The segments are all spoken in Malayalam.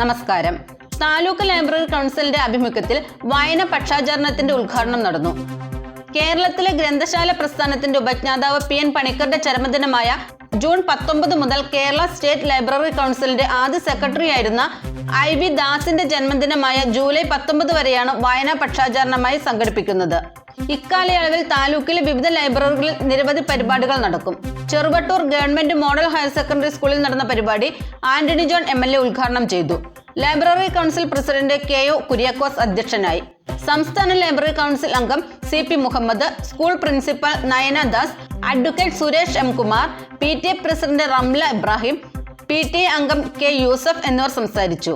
നമസ്കാരം. താലൂക്ക് ലൈബ്രറി കൗൺസിലിന്റെ ആഭിമുഖ്യത്തിൽ വായന പക്ഷാചരണത്തിന്റെ ഉദ്ഘാടനം നടന്നു. കേരളത്തിലെ ഗ്രന്ഥശാല പ്രസ്ഥാനത്തിന്റെ ഉപജ്ഞാതാവ് പി എൻ പണിക്കറുടെ ചരമദിനമായ ജൂൺ പത്തൊമ്പത് മുതൽ കേരള സ്റ്റേറ്റ് ലൈബ്രറി കൗൺസിലിന്റെ ആദ്യ സെക്രട്ടറിയായിരുന്ന ഐ വി ദാസിന്റെ ജന്മദിനമായ ജൂലൈ പത്തൊമ്പത് വരെയാണ് വായനാ പക്ഷാചരണമായി സംഘടിപ്പിക്കുന്നത്. ഇക്കാലയളവിൽ താലൂക്കിലെ വിവിധ ലൈബ്രറികളിൽ നിരവധി പരിപാടികൾ നടക്കും. Cheruvattoor government model higher secondary സ്കൂളിൽ നടന്ന പരിപാടി Antony John M L A ഉദ്ഘാടനം ചെയ്തു. Library council president K O Kuriakose അധ്യക്ഷനായി. സംസ്ഥാന ലൈബ്രറി കൗൺസിൽ അംഗം C P Muhammad school principal Nayana Das advocate Suresh M Kumar P T A president Ramla Ibrahim P T A അംഗം കെ യൂസഫ് എന്നിവർ സംസാരിച്ചു.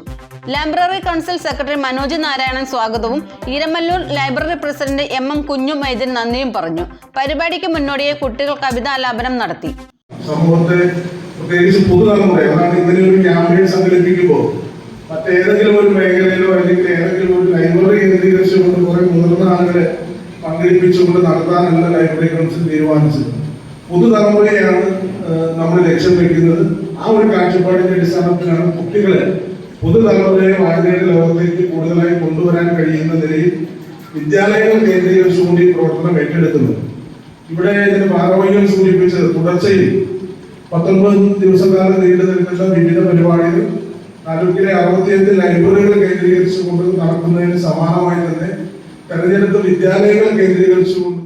Library council secretary Manoj Narayanan സ്വാഗതവും. Eramallur library president M M Kunju Maidan നന്ദിയും പറഞ്ഞു. പരിപാടിക്ക് മുന്നോടിയായി കുട്ടികൾ കവിതാലാപനം നടത്തി. സമൂഹത്തെ പ്രത്യേകിച്ച് പുതുതലമുറ അതാണ് ഇങ്ങനെ ഒരു ക്യാമ്പയിൻ സംഘടിപ്പിക്കുമ്പോൾ മറ്റേതെങ്കിലും ഒരു മേഖലയിലോ അല്ലെങ്കിൽ ഏതെങ്കിലും ഒരു ലൈബ്രറി കേന്ദ്രീകരിച്ചുകൊണ്ട് കുറെ മുതിർന്ന ആളുകളെ പങ്കെടുപ്പിച്ചുകൊണ്ട് നടത്താനല്ല ലൈബ്രറി കൗൺസിൽ തീരുമാനിച്ചത് പുതുതലമുറയാണ് നമ്മൾ ലക്ഷ്യം വെക്കുന്നത്. ആ ഒരു കാഴ്ചപ്പാടിന്റെ അടിസ്ഥാനത്തിലാണ് കുട്ടികളെ പുതുതലമുറയെ വായനയുടെ ലോകത്തേക്ക് കൂടുതലായി കൊണ്ടുവരാൻ കഴിയുന്ന നിലയിൽ വിദ്യാലയങ്ങൾ കേന്ദ്രീകരിച്ചുകൊണ്ട് ഈ പ്രവർത്തനം ഏറ്റെടുക്കുന്നത് ഇവിടെ ഇതിന് ഭാഗവഹികൾ സൂചിപ്പിച്ചത്. തുടർച്ചയിൽ പത്തൊൻപത് ദിവസക്കാലം നീണ്ടു നിൽക്കുന്ന വിവിധ പരിപാടികൾ താലൂക്കിലെ അറുപത്തിയഞ്ച് ലൈബ്രറികൾ കേന്ദ്രീകരിച്ചുകൊണ്ട് നടക്കുന്നതിന് സമാനമായി തന്നെ തെരഞ്ഞെടുത്ത വിദ്യാലയങ്ങൾ കേന്ദ്രീകരിച്ചുകൊണ്ട്